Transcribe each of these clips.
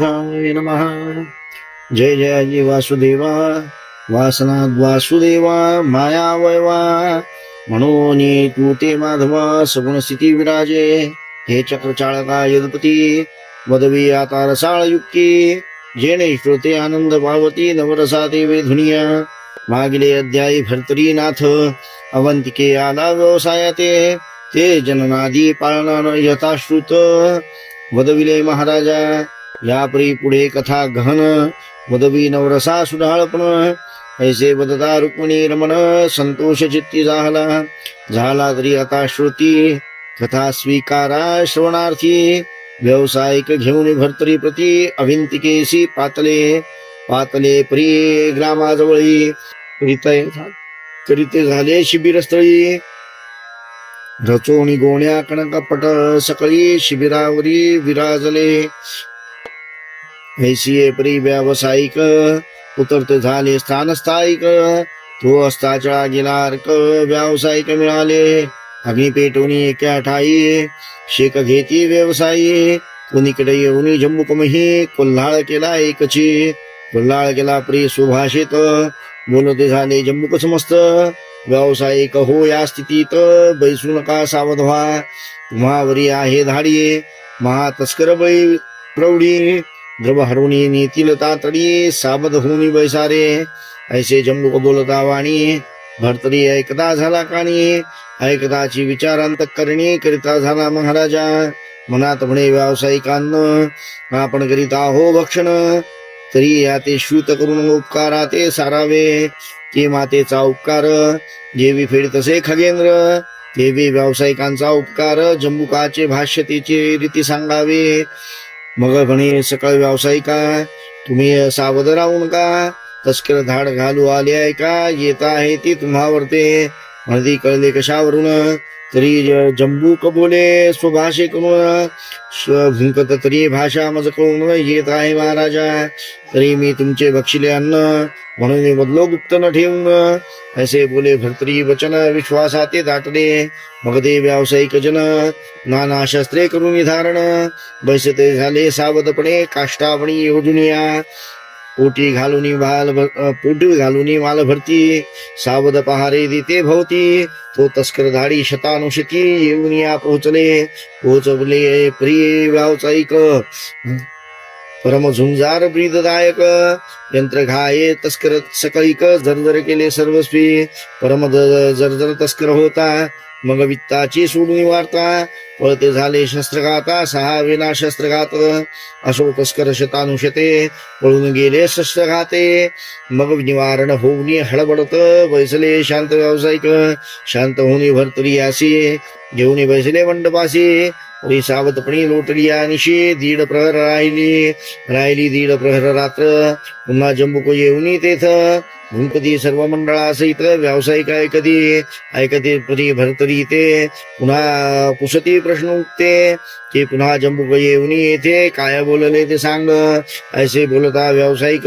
गणेशाय नम। जय जय जी वासुदेवा वासनाद वासुदेवा माया वैवा। म्हणून तू ते माधवा सगुण स्थिती विराजे। हे चक्रचाळका यदपती वदवी आता रसाळ युक्ती जेणे श्रोते आनंद पावती नवरसा देवे धुनिया। मागिले अध्यायी भर्तरी नाथ अवंतिके आला व्यवसायाते। ते जननादी पाळणार यथाश्रुत। वदविले महाराजा यापरी पुढे कथा गहन वदवी नवरसा सुधाळपण ऐसे वदता रुक्मिणी रमण संतोष चित्ती झाला झाला तरी आता श्रुती कथा स्वीकारा श्रवणार्थी. व्यावसायिक घेऊन भरतरी प्रती अभिंतिकेसी पातले. पातले प्रिय ग्रामाजवळी. करीते करीते झाले शिबिरस्थळी. रचोणी गोण्या कणकपट सकळी शिबिरावरी विराजले. ऐसिये प्री व्यावसायिक उतरते झाले स्थानस्थायिक तो अस्ताचळा गेला अर्क व्यावसायिक मिळाले. अग्नी पेटवून एका ठाई शेक घेती व्यवसायी. कुणीकडे येऊन जम्मूकमही कोल्हाळ केला एकची. कोल्हाळ केला प्रिय सुभाषित बोलते झाले जम्मूक समस्त व्यावसायिक हो या स्थितीत बैसू नका सावध व्हा तुम्हावरी आहे धाडी महातस्कर बळी प्रौढी. द्रव हरुणी नेतील तातडी सावध होऊन बैसारे ऐसे जम्बू कबोलता वाणी भरतरी ऐकता झाला काणी। ऐकताची विचारांत करणी करिता झाला महाराजा। मनात म्हणे व्यावसायिकांना आपण करीत आहो भक्षण। तरी या ते श्रुत करून उपकारा ते सारावे। ते मातेचा उपकार जेवी फेड तसे खगेंद्र। तेवी व्यावसायिकांचा उपकार जम्बुकाचे भाष्यतेचे रीती सांगावे। मग म्हणे सकळ व्यावसायिका तुम्ही सावध राहून का? तस्कर धाड घालू आले आहे का? येत आहे ती तुम्हावरते. म्हणती कळले कशावरून? तरी जम्बू जंबूक बोले स्वभाषे करून भुंकत तरी भाषा मज कळून येत आहे महाराजा. तरी मी तुमचे बक्षिले अन्न म्हणून मी बदलो गुप्त न ठेवून असे बोले भर्तरी वचन विश्वासाते दाटले. मग ते व्यावसायिक जन नाना शस्त्रे करून धारण बैसते झाले सावधपणे काष्टापणी योजनिया हो पोटी घालून माल भर- पोटी घालून माल भरती सावध पहारे देते भोवती तो तस्कर धाडी शतानुशती येऊन या पोहोचले. पोहोचवले प्रिय व्यावसायिक परम झुंजार ब्रीददायक यंत्र घाये तस्कर सकळीक जरजर केले सर्वस्वी परम जर्जर तस्कर होता मग वित्ताची सोडून वार्ता पळते झाले शस्त्रघाता सहा विना शस्त्रघात असो तस्कर शतानुशते पळून गेले शस्त्रघाते मग निवारण होऊन हडबडत बैसले शांत व्यावसायिक शांत होऊन भरतरी आसी घेऊन बैसले मंडपासी तरी सावधपणी लोटली निशी दीड प्रहर राहिली राहिली दीड प्रहर रात्र. पुन्हा जम्बुको येऊन तेथ कधी सर्व मंडळ असं इथं व्यावसायिक ऐकती ऐकते परी भरतरी इथे. पुन्हा कुसती प्रश्न उठते ते पुन्हा जम्बुक येऊन येथे काय बोलले ते सांग. ऐसे बोलता व्यावसायिक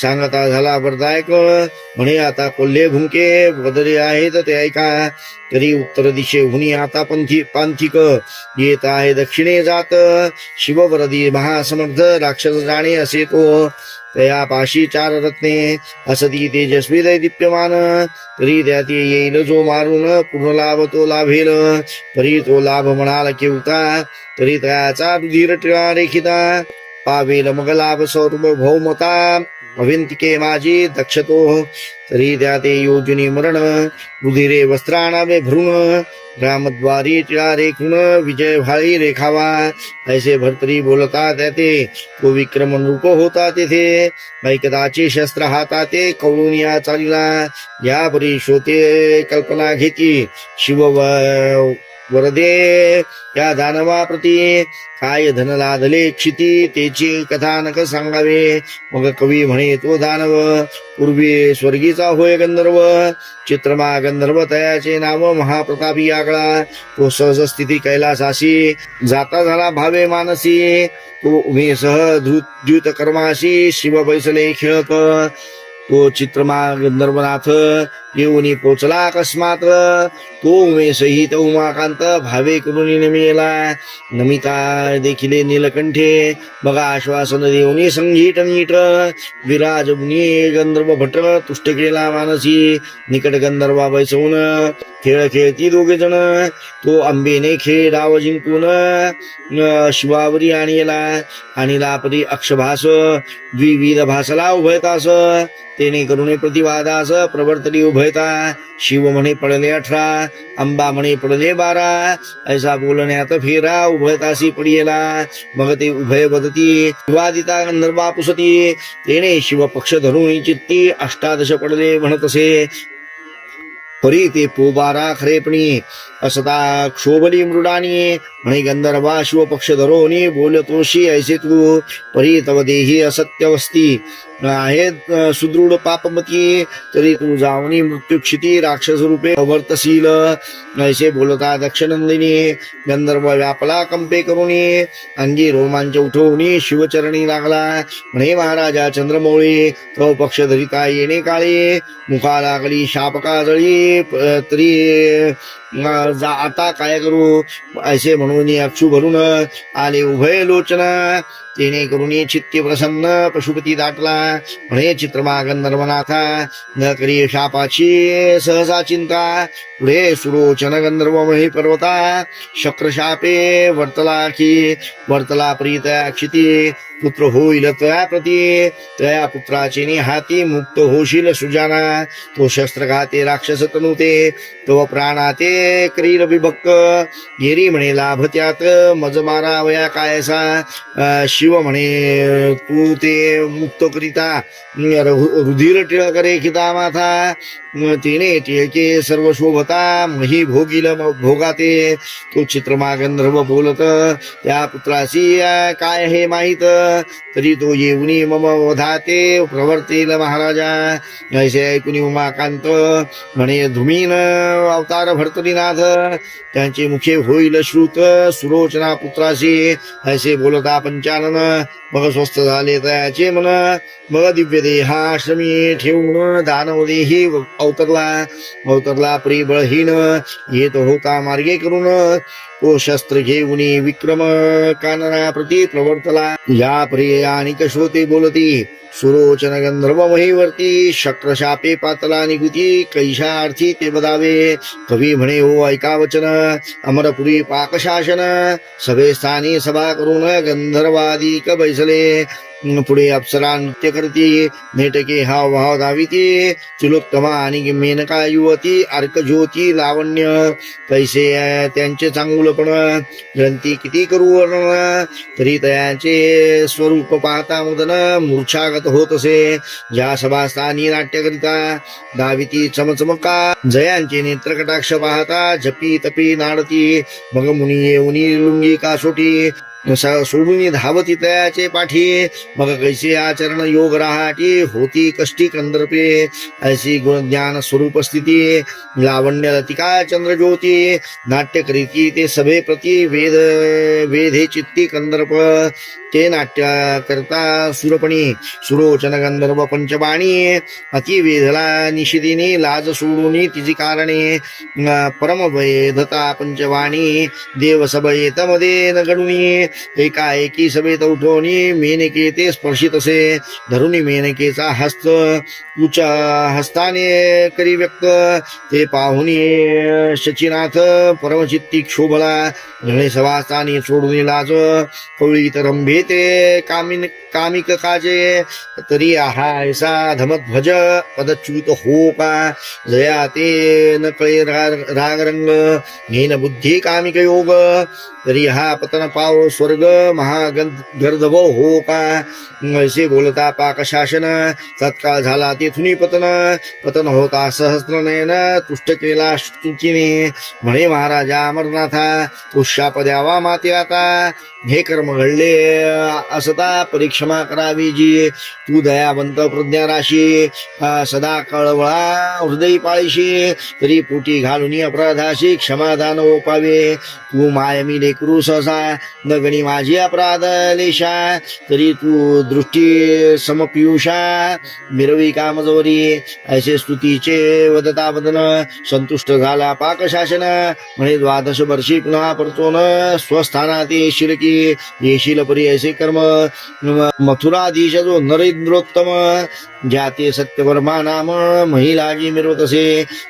सांगता झाला भरदायक म्हणे आता कोल्हे भुंके बदले आहेत ते ऐका. तरी उत्तर दिशेहून आता पंथी पांथिक. येत आहे दक्षिणे जात. शिववरदी महासमर्थ राक्षस जाणे असे तो. तया पाशी चार रत्ने असती तेजस्वी दै दीप्यमान. तरी त्यात येईल जो मारून पूर्ण लाभ तो लाभेल. तरी तो लाभ म्हणाल केवता तरी त्याचा रुधिर टिळा रेखिता. पावेल मग लाभ स्वरूप भौमता. अविंतिके माझी दक्षतो तरी त्या ते योजनी मरण रुधिरे वस्त्राणावे भ्रूण ग्रामद्वारी टिळा रेखून विजय भाळी रेखावा ऐसे भरतरी बोलता त्याते तो विक्रम रूप होता तेथे ऐकदाचे शस्त्र हाता ते कवळून या चालिला या परी शोते कल्पना घेती शिव व- वरदे या दानवा प्रती काय धन लादले क्षिती त्याची कथानक सांगावे. मग कवी म्हणे तो दानव पूर्वी स्वर्गीचा होय गंधर्व. चित्रमा गंधर्व तयाचे नाव महाप्रतापी आगळा. तो सहज स्थिती कैलासाशी जाता झाला भावे मानसी. तो उभे सह धृत द्युत कर्माशी शिव बैसले खेळत. तो चित्रमा गंधर्वनाथ येऊन पोचला अकस्मात. तो उमे सहित उमाकांत भावे करून नमिला नमिता देखील नीलकंठे बघा आश्वासन देऊनी संगीत नीट. विराज मुनी गंधर्व भट तुष्ट केला मानसी निकट गंधर्वा बैसवून खेळ खेळती दोघे जण. तो आंबेने खेळ डाव जिंकून अं, शिवावरी आणला. आणि लापरी अक्षभास द्विविध भासला उभयतास. तेने करुणे प्रतिवादास प्रवर्तली उभयता शिव म्हणे पडले अठरा अंबा म्हणे पडले बारा ऐसा बोलण्यात फेरा उभयतासी पडियला मग ते उभय बदती विवादिता गंधर्वा पुसती तेने शिव पक्ष धरून चित्ती अष्टादश पडले म्हणतसे परी ते पोबारा खरेपणी असता क्षोभली मृडानी म्हणे गंधर्वा शिव पक्ष धरोनी बोलतोशी ऐसे तू परी तव देही असत्यवस्ती आहेत सुदृढ पापमती तरी तू मृत्यू मृत्युक्षिती राक्षस रूपे वर्तशील ऐसे बोलता दक्षनंदिनी गंधर्व व्यापला कंपे करुणी अंगी रोमांच उठवून शिवचरणी लागला. म्हणे महाराजा चंद्रमौळी तो पक्ष धरिता येणे काळी? मुखा लागली शापका जळी तरी जा आता काय करू? असे म्हणून अक्षु भरून आले उभय लोचना. तिने करून चित्ते प्रसन्न पशुपती दाटला. म्हणे चित्रमा गंधर्वनाथा न करी शापाची सहसा चिंता. पुढे सुरोचन गंधर्व मही पर्वता शक्रशापे वर्तला की वर्तला प्रीत क्षिती पुत्र होईल तया प्रती तया पुत्राची निहाती मुक्त होशील सुजाना तो शस्त्रघाते राक्षस तनुते तो प्राणाते क्रीर विभक्त गिरी म्हणे लाभ त्यात मज मारावया कायसा शिव म्हणे तू ते मुक्त करिता रुधिर टिळक करे खिता माथा तिने टिळके सर्व शोभता मही भोगील भोगाते तो चित्रमा गंधर्व बोलत त्या पुत्राशी काय हे माहीत? तरी तो येऊनी मम वधाते प्रवर्तेल महाराजा ऐसे ऐकून उमाकांत म्हणे धुमीन अवतार भरतरीनाथ त्यांचे मुखे होईल श्रुत सुरोचना पुत्राशी ऐसे बोलता पंचानन मग स्वस्थ झाले तयाचे मन मग दिव्य देहाश्रमी ठेवून दानव देही अवतरला अवतरला परिबळहीन येत होता मार्गे करून तो शस्त्र घेऊन विक्रम कानना प्रती प्रवर्तला. या प्रिय आणि कशोते बोलती सुरोचन गंधर्व महिवर्ती शक्रशापे पातला निगुती कैशा अर्थी ते बदावे. कवी म्हणे हो ऐका वचन अमरपुरी पाकशासन सभे स्थानी सभा करून गंधर्वादी क बैसले. पुढे अप्सरा नृत्य करती नेटके हाव भाव धाविती तिलोत्तमा आणि मेनका युवती अर्क ज्योती लावण्य पैसे त्यांचे चांगुलपण ग्रंथी किती करू तरी त्याचे स्वरूप पाहता मुदन मूर्छागत होत असे ज्या सभास्थानी नाट्यकरिता दाविती चमचमका जयांचे नेत्र कटाक्ष पाहता झपी तपी नाडती मग मुनी येऊनी लुंगी कासोटी सोडून धावत तयाचे पाठी मग कैसे आचरण योग राहाटी होती कष्टी कंदर्पे ऐसी गुण ज्ञान स्वरूप स्थिती लावण्य लतिका चंद्र ज्योती नाट्य करीती ते सभे प्रती वेद वेधे चित्ती कंदर्प ते नाट्य करता सुरपणी सुरोचन गंधर्व पंचबाणी अति वेधला निशिदिनी लाज सोडून तिची कारणे परम वेधता पंचवाणी देव सभेत मध्ये न गणुनी एकाएकी सभेत उठवणी मेनके ते स्पर्शित असे. धरुणी मेनकेचा हस्त उच्च हस्ताने करी व्यक्त. ते पाहुणी शचीनाथ परमचित्ती क्षोभला. गणे सोडून लाज. कवळीत रंभे ते कामिन कामिक काजे. तरी आहा ऐसा धमत भज पदच्युत हो का जया ते न कळे राग राग रंग घेन बुद्धी कामिक योग. तरी हा पतन पाव स्वर्ग महागर्धव हो का ऐसे बोलता पाक शासन तत्काळ झाला तेथून पतन. पतन होता सहस्रनयन तुष्ट केला स्तुतीने म्हणे महाराजा अमरनाथा पुष्याप द्यावा माते आता. हे कर्म घडले असता परिक्षमा करावी जी. तू दयावंत प्रज्ञा राशी सदा कळवळा हृदय पाळीशी. तरी पोटी घालून अपराधाशी क्षमादान ओपावे. तू मायमिले लेकरू सहसा नगणी माझी अपराध लेशा तरी तू दृष्टी समपियुषा. मिरवी कामजोरी ऐसे स्तुतीचे वदता वदन संतुष्ट झाला पाक शासन. म्हणे द्वादश वर्षी पुन्हा परतो न स्वस्थानात येशील की येशील परी ऐसे कर्म मथुराधीश जो नरेंद्रोत्तम. ज्याते सत्यवर्मा नाम महिलाजी मिरवत असे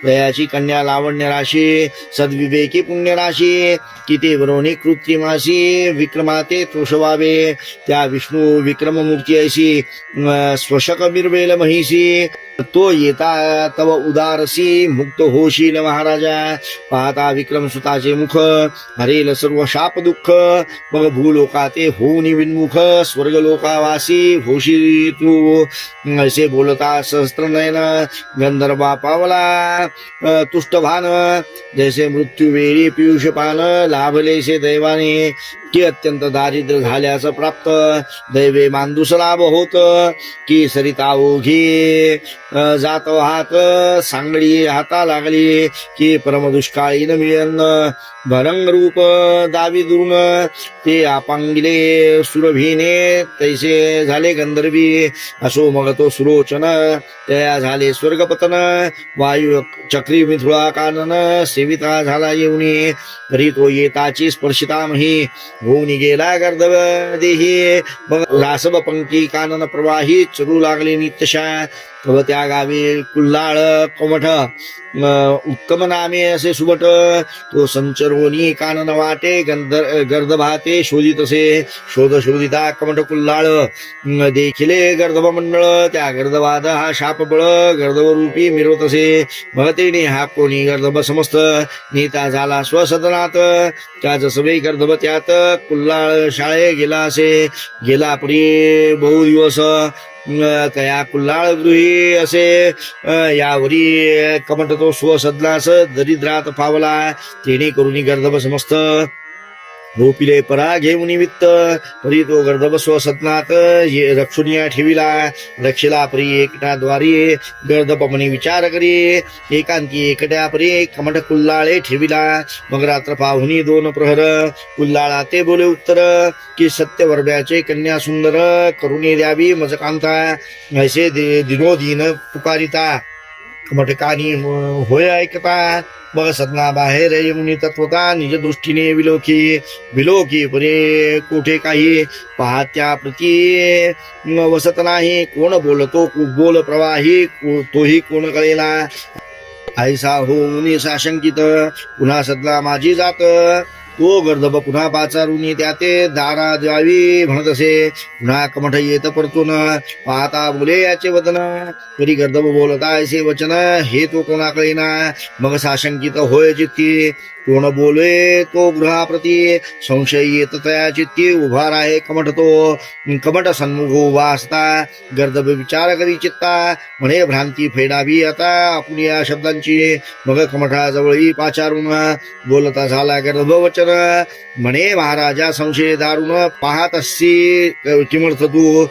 दयाची कन्या लावण्य राशी सद्विवेकी पुण्य राशी किती वरोणी कृत्रिमाशी विक्रमाते तोषवावे त्या विष्णू विक्रम मूर्ती ऐशी स्वशक बिरवेल महिषी तो येता तव उदारसी मुक्त होशील महाराजा. पाहता विक्रम सुताचे मुख हरेल सर्व शाप दुःख. मग भूलोकाते होऊनी विन्मुख स्वर्ग लोकावासी होशी तू. असे बोलता सहस्त्र नयन गंधर्वा पावला. तुष्ट तुष्टभान जैसे मृत्यू वेळी पियुष पान लाभलेसे दैवाने. की अत्यंत दारिद्र्य झाल्यास प्राप्त. दैवे मांदुस लाभ होत. की सरिता ओघी जात हात सांगडी हाता लागली. की परम दुष्काळी न मिळन. भरंग रूप दावी दुरून. ते आपांगिले सुरभीने. तैसे झाले गंधर्वी. असो मग तो सुरोचन. त्या झाले स्वर्गपतन. वायू चक्री मिथुळा कानन. सेविता झाला येऊनी. तरी तो येताची स्पर्शिता मही. होऊन गेला गर्दव देही मग रासव पंक्ती कानन प्रवाही चरू लागले नित्यशा तव त्या गावी कुल्लाळ कमठ उत्तम नामे असे सुबट तो संचरोनी कानन वाटे गंधर गर्दभाते शोधित असे. शोध शोधिता कमठ कुल्हाळ. देखिले गर्दभ मंडळ त्या गर्दवाद हा शाप बळ गर्दव रूपी मिरवत असे. भगतेने हा कोणी गर्दभ समस्त नेता झाला स्वसदनात त्याच जसवे गर्दभ त्यात कुल्हाळ शाळे गेला असे. गेला परी बहु दिवस. कया कुल्हाळ गृही असे यावरी कमट तो स्वसदनास दरिद्रात पावला तेने करुणी गर्दभ समस्त रोपिले परा घेऊन निमित्त परी तो गर्दभ स्वसदनात ये रक्षुनिया ठेविला रक्षिला परी एकटा द्वारी गर्दभ विचार करी एकांती एकट्या परी कमट कुल्लाळे ठेविला. मग रात्र पाहुनी दोन प्रहर कुल्लाळा ते बोले उत्तर की सत्य वर्ब्याचे कन्या सुंदर करुणी द्यावी मजकांता ऐसे दिनोदिन पुकारिता. कमटकानी होय ऐकता मग सदना बाहेर यमुनी तत्वता निज दृष्टीने विलोकी विलोकी पुरे कोठे काही पाहत्या प्रती वसत नाही कोण बोलतो बोल प्रवाही तोही कोण कळेला. ऐसा होऊन साशंकित पुन्हा सदला माझी जात तो गर्दभ पुन्हा पाचारुनी त्या ते दारा द्यावी म्हणत असे. पुन्हा कमठ येत परतून पाहता बोले याचे वदन. तरी गर्दभ बोलता असे वचन. हे तो कोणाकडे ना मग साशंकित होय चित्ती. कोण बोले तो गृहाप्रती? संशय येत तया चित्ती. उभा राहे कमठ तो. कमट सन्मुख उभा असता गर्दभ विचार करी चित्ता. म्हणे भ्रांती फेडावी आता आपण या शब्दांची. मग कमठाजवळी पाचारून बोलता झाला गर्दभ वचन. म्हणे महाराजा संशय दारुण पाहत अससी किमर्थ तू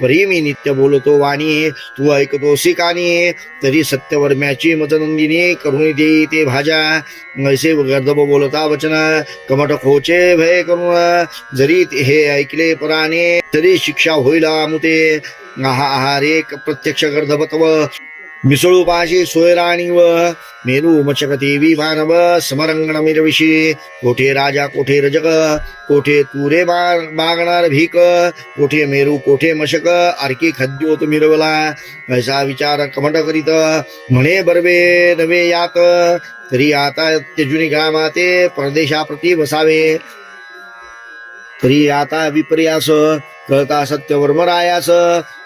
परी मी नित्य बोलतो वाणी तू ऐकतोसी कानी तरी सत्यवर्म्याची मजनंदिनी करुणी देई ते भाजा. ऐसे गर्दब बोलता वचन कमट खोचे भय करून जरी हे ऐकले पराने तरी शिक्षा होईल अमुते आहा आहारे प्रत्यक्ष गर्दभत्व मिसळू पाशी सोयराणी व मेरू मचकती विमानव समरंगण मिरविशी कोठे राजा कोठे रजक कोठे तुरे मागणार भीक कोठे मेरू कोठे मशक आरकी खद्योत मिरवला ऐसा विचार कमट करीत म्हणे बरवे नवे यात तरी आता त्यजुनी ग्रामाते परदेशाप्रती बसावे आता विपर्यास कळता सत्यवर्मरायास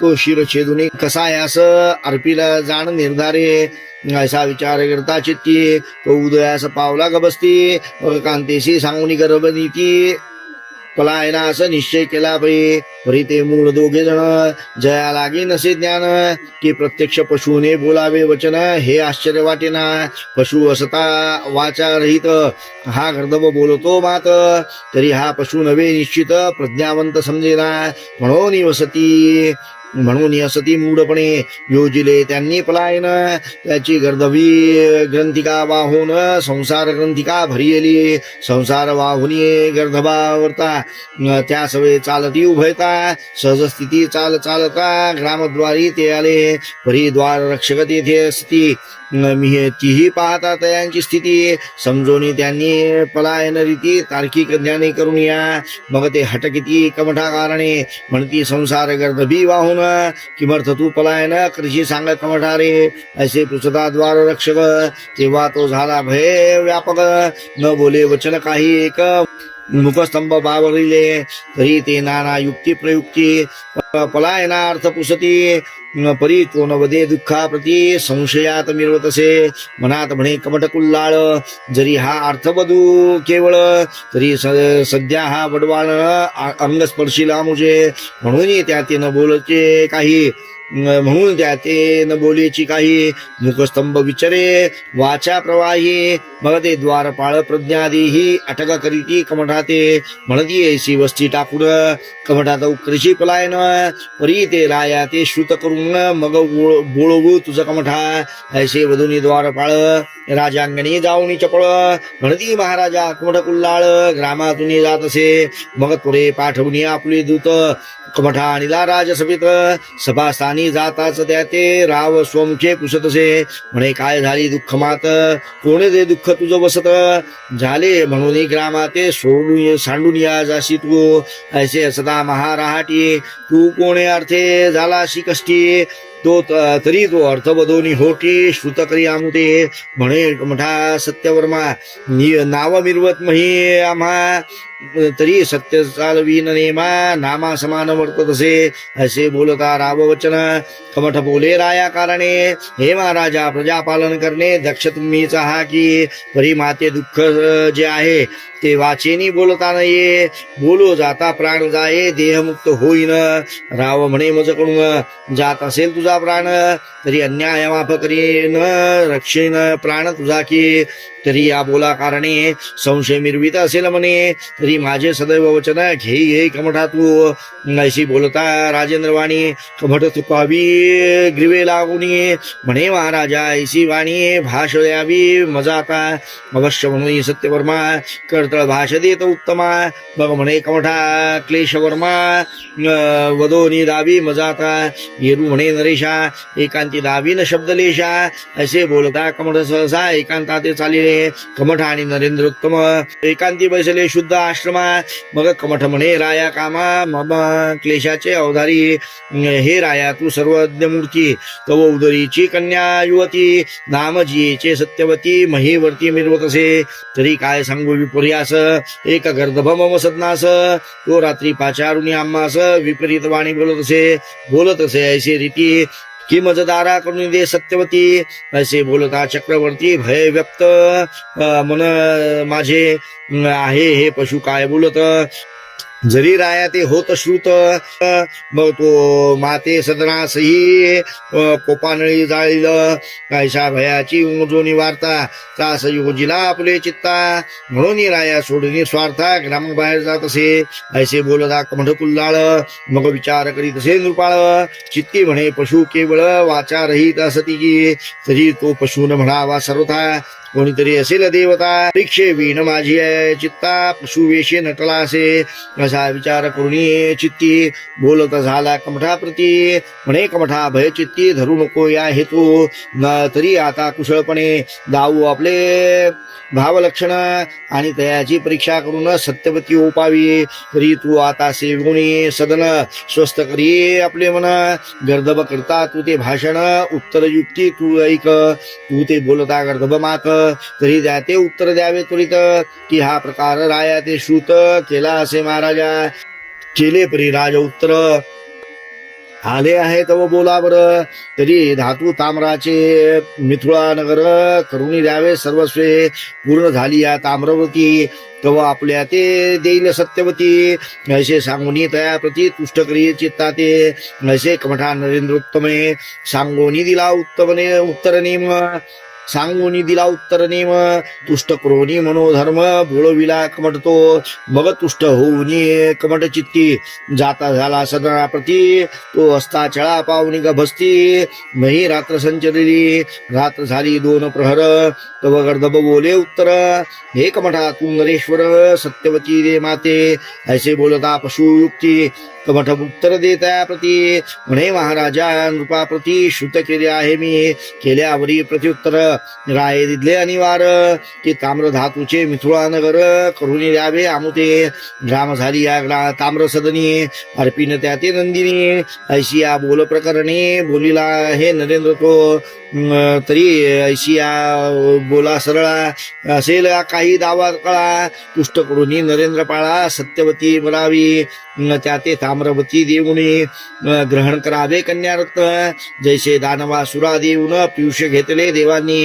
तो शिर छेदुनी कसायास अर्पीला जाण निर्धारे. ऐसा विचार करता चित्ती तो उदयास पावला ग बसती कांतेशी सांगून गर्भनीती पलायनास निश्चय केला पै परी ते मूळ दोघे जण. जया लागे नसे ज्ञान. की प्रत्यक्ष पशुने बोलावे वचन. हे आश्चर्य वाटेना. पशु असता वाचा रहित. हा गर्दभ बोलतो मात. तरी हा पशु नव्हे निश्चित. प्रज्ञावंत समजेना. म्हणून वसती म्हणून असती मूढपणे योजिले. त्यांनी पलायन त्याची गर्दवी ग्रंथिका वाहून संसार ग्रंथिका भरियली. संसार वाहुनी गर्दभावरता त्या सवे चालती उभयता. सहज स्थिती चाल चालता. ग्रामद्वारी ते आले. परिद्वार रक्षक तेथे असती. तीही पाहता तयांची स्थिती. समजून त्यांनी पलायन रीती तार्किक ज्ञाने करून या. मग ते हटकिती कमठा कारणे म्हणती संसार गर्दभी वाहून किमर्थ तू पलायन कृषी सांग कमठा रे असे पुसता द्वार रक्षक तेव्हा तो झाला भय व्यापक. न बोले वचन काही एक. मुखस्तंभ बावरिले तरी ते नाना युक्ती प्रयुक्ती पलायनार्थ पुसती परी वदे दुःखा प्रती संशयात मिळवत मनात म्हणे कमट कुल्लाळ जरी हा अर्थ बदू केवळ तरी सध्या हा वडवाळ आ- अंगस्पर्शीला मुझे म्हणून त्या ते न बोलचे काही. म्हणून त्या ते न बोलेची काही मुखस्तंभ विचारे वाचा प्रवाही मग ते द्वारपाळ प्रज्ञादीही अटक करीती कमठाते. म्हणती ऐशी वस्ती टाकून कमठात कृषी पलायन परी ते राया ते श्रुत करून मग बोळवू तुझं कमठा. ऐसे वधुनी द्वारपाळ राजांगणी जाऊनी चपळ. म्हणती महाराजा कमठ कुल्लाळ ग्रामातून जात असे. मग पुढे पाठवणी आपली दूत. कमठा आणला राजसभेत सभास्थानी जाताच त्या ते राव सोमखे पुसतसे. म्हणे काय झाली दुःख मात? कोणे दे दुःख तुझं बसत? झाले म्हणून ग्रामाते सोडून सांडून या जाशी तू. ऐसे सदा महाराहाटी. तू कोणे अर्थे? झाला अशी कष्टी. तो तरी तो अर्थ बदवणी होती श्रुत करी म्हणे मठा सत्यवर्मा नाव मिरवत मही आम्हा. तरी सत्य चालवीन नेमा नामा समान वर्तसे असे असे बोलता राव वचन कमठ बोले राया कारणे हे महाराजा प्रजा पालन करणे। दक्ष तुम्हीच आहा की परी माते दुःख जे आहे ते वाचेनी बोलता नये। बोलो जाता प्राण जाये देहमुक्त होईन। राव म्हणे मजकडून जात असेल तुझा प्राण। तरी अन्याय माफ करीन रक्षीन प्राण तुझा की तरी या बोला कारणे संशय मिरवित असेल म्हणे. तरी माझे सदैव वचन घेई घेई कमठा तू. अशी बोलता राजेंद्र वाणी कमठ तुकावी ग्रीवे लागुनी. म्हणे महाराजा ऐशी वाणी भाष द्यावी मजा आता. अवश्य म्हणून सत्यवर्मा कर्तळ भाष देत उत्तमा. बघ म्हणे कमठा क्लेशवर्मा अं, वदोनी दावी मजा आता. येरू म्हणे नरेशा एकांत दावी दावीन शब्दलेशा असे बोलता कमठ सहसा एकांता ते चालिले कमठ आणि नरेंद्र उत्तम. एकांती बैसले शुद्ध आश्रमा. मग कमठ म्हणे राया कामा. मम क्लेशाचे अवधारी. हे राया तू सर्वज्ञ मूर्ती. तव उदरीची कन्या युवती. नामजीचे सत्यवती. महीवर्ती मिरवत असे. तरी काय सांगू विपर्यास? एक गर्दभ मम सदनास तो रात्री पाचारुणी आम्हास. विपरीत वाणी बोलत असे. बोलत असे ऐसे रीती. की मजदारा करून दे सत्यवती असे बोलता चक्रवर्ती भय व्यक्त मन माझे आहे हे पशु काय बोलत? जरी राया ते होत श्रुत मग तो माते सदनासही कोपानळी जाळील कायशा भयाची उमजोनी वार्ता त्रास योजिला आपले चित्ता म्हणून राया सोडणी स्वार्था ग्रामबाहेर जात असे ऐसे बोलदा कमठ कुल्लाळ मग विचार करीत असे नृपाळ चित्ती म्हणे पशु केवळ वाचा रहित असती तरी तो पशून म्हणावा सर्वथा कोणीतरी असेल देवता परीक्षे विण माझी चित्ता पशुवेशे नटला असे. असा विचार करून चित्ती बोलत झाला कमठाप्रती. म्हणे कमठा भय चित्ती धरू नको या हेतू. तरी आता कुशळपणे दाऊ आपले भावलक्षण आणि तयाची परीक्षा करून सत्यवती ओपावी तरी तू आता सेवगुणी सदन स्वस्थ करी आपले मन. गर्दभ करता तू ते भाषण उत्तर युक्ती तू ऐक. तू ते बोलता गर्दभ मात. तरी द्या ते उत्तर द्यावे त्वरित की हा प्रकार राया ते श्रुत केला असे महाराजा. केले परी राज उत्तर. आले आहे तव बोला बर तरी धातू ताम्राचे मिथुळा नगर करून द्यावे सर्वस्वे. पूर्ण झाली या ताम्रवती तव आपल्या ते देईल सत्यवती. असे सांगोनी तया प्रती तुष्ट करी चित्ता ते असे कमठा नरेंद्र उत्तमे सांगोनी दिला उत्तमने उत्तर नेम. सांगूनी दिला उत्तर नेम तुष्ट क्रोनी मनोधर्म बोळविला कमटतो मग तुष्ट होऊन कमट चित्ती. जाता झाला सदनाप्रती तो असता चळा पावनी गभस्ती. मही रात्र संचरली रात्र झाली दोन प्रहर. तव गर्दब बोले उत्तर हे कमठा तुंगरेश्वर सत्यवती रे माते ऐसे बोलता पशुयुक्ती कमठ उत्तर देता प्रती म्हणे महाराजा नृपाप्रती श्रुत केले आहे मी. केल्यावरी प्रत्युत्तर राय दिले अनिवार की ताम्र धातूचे मिथुळा नगर करून द्यावे आमुते ग्राम झाली या ग्रा ताम्र सदनी अर्पिन त्या ते नंदिनी. ऐशिया बोल प्रकरणे बोलीला हे नरेंद्र तो तरी तरी ऐशिया बोला सरळा. असेल काही दावा कळा. तुष्ट करून नरेंद्र पाळा सत्यवती मरावी त्या ते ताम्रवती देऊने ग्रहण करावे कन्यारत्न जैसे दानवा सुरा देऊन पियुष घेतले देवांनी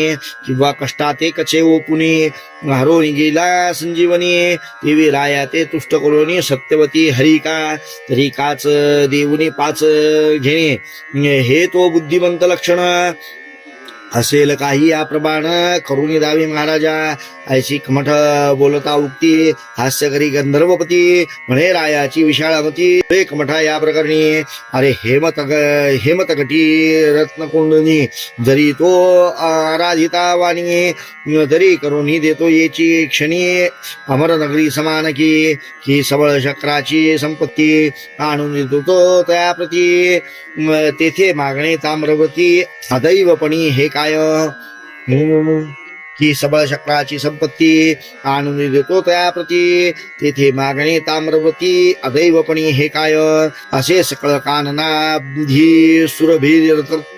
किंवा कष्टाते कचे ओपुनी हरोनी गेला संजीवनी देवी राया ते तुष्ट करोनी सत्यवती हरिका तरी काच देऊने पाच घेणे। हे तो बुद्धिमंत लक्षण। असेल काही या प्रमाण करुणी दावी महाराजा ऐशी कमठ बोलता उक्ती हास्य करी गंधर्वपती म्हणे रायाची विशाळमती रे कमठा या प्रकरणी अरे हेमत हेमतकटी रत्नकुंडनी जरी तो आराधिता वाणी तरी करुणी देतो येची क्षणी. अमरनगरी समान की की सबळ शक्राची संपत्ती आणून देतो तो त्याप्रती. तेथे मागणे ताम्रवती अदैवपणी हे काय? की सबळ चक्राची संपत्ती आणून देतो त्याप्रती. तेथे मागणे ताम्रवती अदैवपणी हे काय? असे सकळ कानना बुधी सुरभी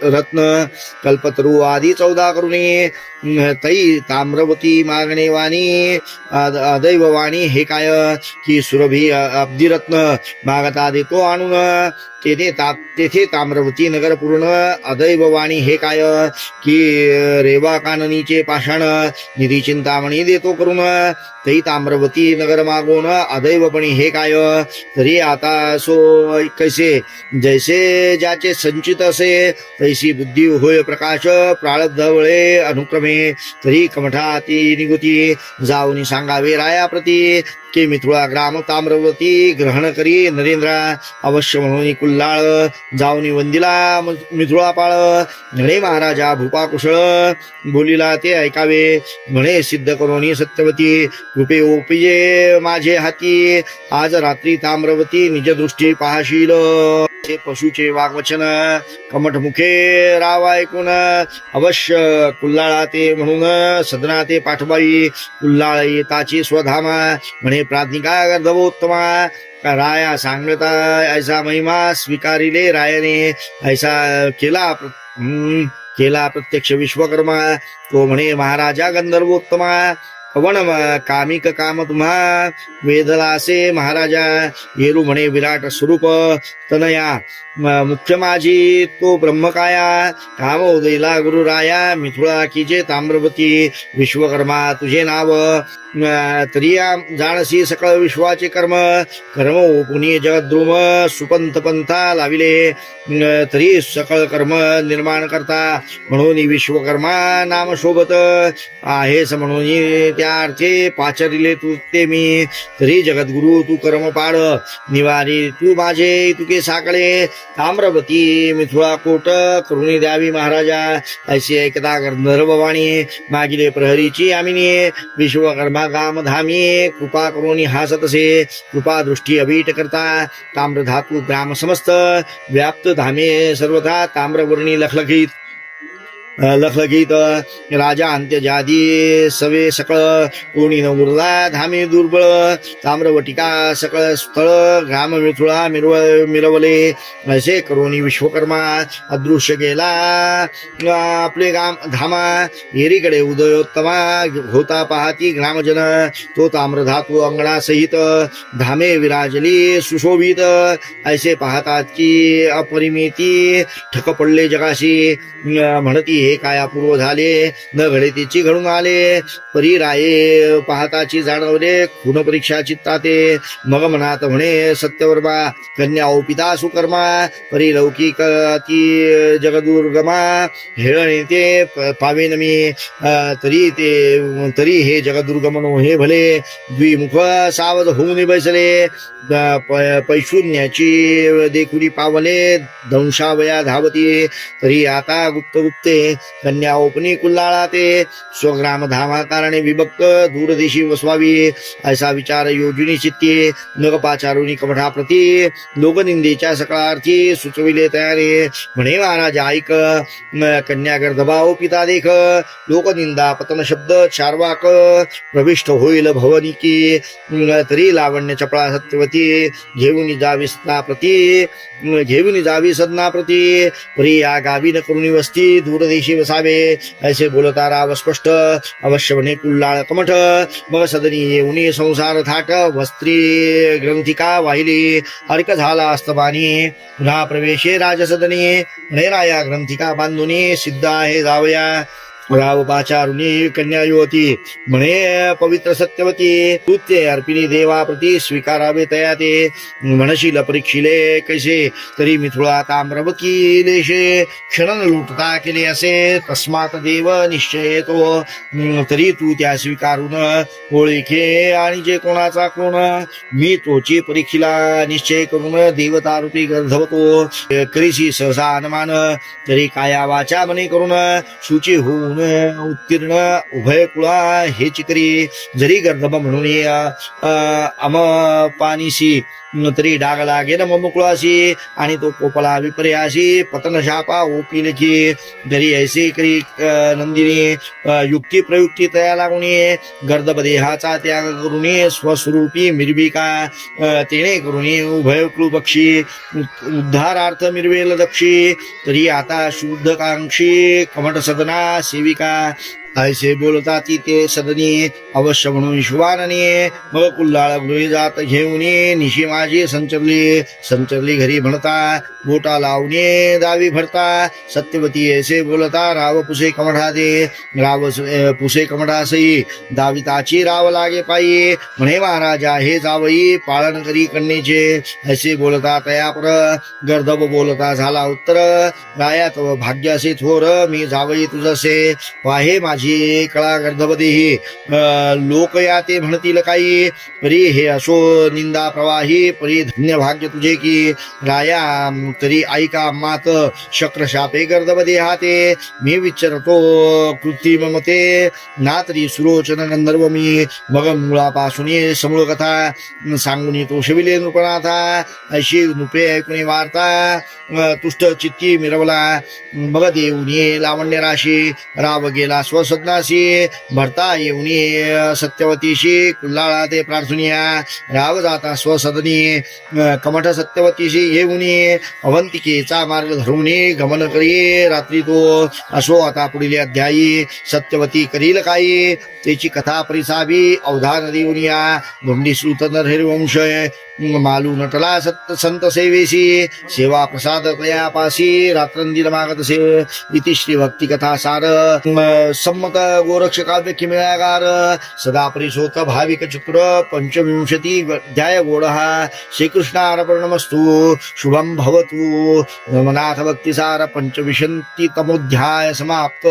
रत्न कल्पतरू आदी चौदा करुणे. तै ताम्रवती मागणे वाणी अद- अदैव वाणी हे काय? की सुरभी अब्धिरत्न मागता देतो आणून. तेथे ता तेथे ताम्रवती नगर पूर्ण अदैव वाणी हे काय? की रेवा काननीचे पाषाण निधी चिंतामणी देतो करून ताम्रवती नगर मागून अदैवपणी हे काय तरी आता सो कैसे जैसे ज्याचे संचित असे तैसी बुद्धी होय प्रकाश प्रारब्ध अनुक्रमे तरी कमठा ती निगुती जाऊनी सांगावे रायाप्रती की मिथुळा ग्राम ताम्रवती ग्रहण करी नरेंद्र अवश्य म्हणून कुल्लाळ जाऊनी वंदिला मिथुळा पाळ म्हणे महाराजा भूपा कुशळ बोलिला ते ऐकावे म्हणे सिद्ध करोनी सत्यवती कृपे ओपिये माझे हाती. आज रात्री ताम्रवती निज दृष्टी पाहशील पशुचे वागवचन कमट मुखे राव ऐकून. अवश्य कुल्लाळा ते म्हणून सदना ते पाठबाई. कुल्लाळ येताची स्वधामा. म्हणे प्राज्ञिका गर्धवोत्तमा. राया सांगता ऐसा महिमा स्वीकारिले रायाने. ऐसा केला केला प्रत्यक्ष विश्वकर्मा. तो म्हणे महाराजा गंधर्वोत्तमा. कवन कामिक काम तुम्हा वेदला असे महाराजा येरू म्हणे विराट स्वरूप तनया मुख्य माझी तो ब्रह्मकाया काम उदयला गुरुराया मिथुळा कीजे ताम्रवती विश्वकर्मा तुझे नाव तरी या जाणसी सकळ विश्वाचे कर्म कर्म ओपुनी जगद्रुम सुपंत पंथा लाविले तरी सकळ कर्म निर्माण करता म्हणून विश्वकर्मा नाम शोभत आहेस म्हणून त्या अर्थे पाचरिले तू ते मी तरी जगद्गुरु तू कर्म पाड निवारी तू माझे तुके साकडे ताम्रवती मिथुळा कोट करुणी द्यावी महाराजा अशी एकदा गंधर्ववाणी मागिले प्रहरीची आमिनी विश्वकर्मा काम धामी कृपा करुणी हासतसे कृपा दृष्टी अभीट करता ताम्र धातू ग्राम समस्त व्याप्त धामे सर्वथा ताम्रवर्णी लखलखित. लखलखित राजा अंत्यजादी सवे सकळ कोणी न उरला धामे दुर्बळ ताम्रवटिका सकळ स्थळ ग्राम मिथुळा मिरव मिरवले असे करोनी विश्वकर्मा अदृश्य गेला. आपले गाम धामा येरीकडे उदयोत्तमा होता पाहती ग्रामजन तो ताम्रधातू अंगणासहित धामे विराजली सुशोभित ऐसे पाहतात की अपरिमिती ठक पडले जगाशी म्हणती हे कायापूर्व झाले? न घडे तिची घडून आले. परी राये पाहताची जाणवले. खून परीक्षा चित्ताते. मग मनात म्हणे सत्यवर्मा कन्या ओपिता सुकर्मा परी लौकिक ती जगदुर्गमा. हेळणे ते पावेन मी. तरी ते तरी हे जगदुर्गमनो हे भले. द्विमुख सावध होऊन बैसले. पैशून्याची देखुली पावले. दंशावया धावती. तरी आता गुप्त गुप्ते कन्या ओपनी कुल्लाळा ते स्वग्राम धामा कारणे विभक्त दूरदेशी वसवावी असा विचार योजनी चित्ते नगपाचारुनी कमठाप्रती लोकनिंदेच्या सकळार्थी सुचविले तयारे. म्हणे महाराज ऐक. कन्या गर्दभाव पिता देख. लोकनिंदा पतन शब्द चारवाक. प्रविष्ट होईल भवनिकी. तरी लावण्य चपळा सत्यवती. घेऊन जावी सदना प्रती. घेऊन जावी सदना प्रती. या गावी न करुणी वस्ती दूरदेशी विषयी वसावे ऐसे बोलता राव स्पष्ट अवश्य म्हणे कुल्लाळ कमठ। मग सदनी येऊन संसार थाट वस्त्री ग्रंथिका वाहिली अर्क झाला अस्तमानी। पुन्हा प्रवेशे राजसदनी म्हणे राया ग्रंथिका बांधुनी सिद्ध आहे जावया। रावपाचारुणी कन्या युवती म्हणे पवित्र सत्यवती कृत्य अर्पिणी देवाप्रती स्वीकारावे तया ते म्हणशील परीक्षिले कैसे तरी मिथुळा ताम्रवकी लेशे क्षणन लुटता केले असे तस्मात देव निश्चय तो तरी तू त्या स्वीकारून ओळखे आणि जे कोणाचा कोण मी तोची परीक्षिला निश्चय करून देवतारूपी गर्धवतो. करीसी सहसा अनुमान तरी काया वाचा मने करून शुची होऊन उत्तीर्ण उभय कुळा हे चिकरी जरी गर्दभ म्हणून ये, अ, अम पानिशी तरी डाग लागेन मुकुळाशी आणि तो कोपला विपर्याशी पतन शापा ओपिल की ऐसे करी नंदिनी युक्ती प्रयुक्ती तया लागून ये, देहाचा त्याग करुणी स्वस्वरूपी मिरबिका अ, तेने ये, उभय पक्षी उद्धारार्थ मिरवेल दक्षी तरी आता शुद्ध कांक्षी कमट सदना सेविका ऐसे बोलता ती ते सदनी अवश्य म्हणून शिवानने मग कुल्हाळ गृही जात घेऊन ये, निशी माझी संचरली संचरली घरी म्हणता बोटा लावणे दावी भरता सत्यवती ऐसे बोलता राव पुसे कमडा दे राव पुसे कमठासई दाविताची राव लागे पायी म्हणे महाराजा हे जावई पालन करी कन्येचे ऐसे बोलता तयापर गर्दब बोलता झाला उत्तर गायात भाग्य असे थोर मी जावई तुझसे पाहे माझी कळा गर्दभ लोक या ते म्हणतील काही. परी हे असो निंदा प्रवाही परी धन्य भाग्य तुझे की. राया तरी ऐका मात शक्रशापे शापे हा ते मी विचारतो कृत्रिम मते. ना तरी सुरोचन गंधर्व मी मग मुळापासून समूळ कथा. सांगून तो शिविले नृपणाथा अशी नृपे ऐकून वार्ता. तुष्ट चित्ती मिरवला. मग देऊन ये लावण्य राशी. राव गेला स्वसदनाशी भरता येऊन सत्यवतीशी कुल्हाळा ते प्रार्थनिया राव जाता स्वसदनी कमठ सत्यवतीशी येऊनी अवंतिकेचा मार्ग धरून ये गमन करी रात्री तो असो आता पुढील अध्यायी सत्यवती करील काही त्याची कथा परिसावी अवधान देऊन या धोंडी सुत नरहरिवंश नटला सत्त संत सेवेशी सेवा प्रसाद तयापासी रात्रंदिल मागतसे इति श्री भक्ती कथा सार म, संमत गोरक्ष काव्य किमिळागार सदा परिशोत भाविक चक्र पंचविंशती अध्याय गोडहा श्रीकृष्णार्पणमस्तु शुभम भवतु। मनाथ भक्तिसार पंचविंशती तमोध्याय समाप्त।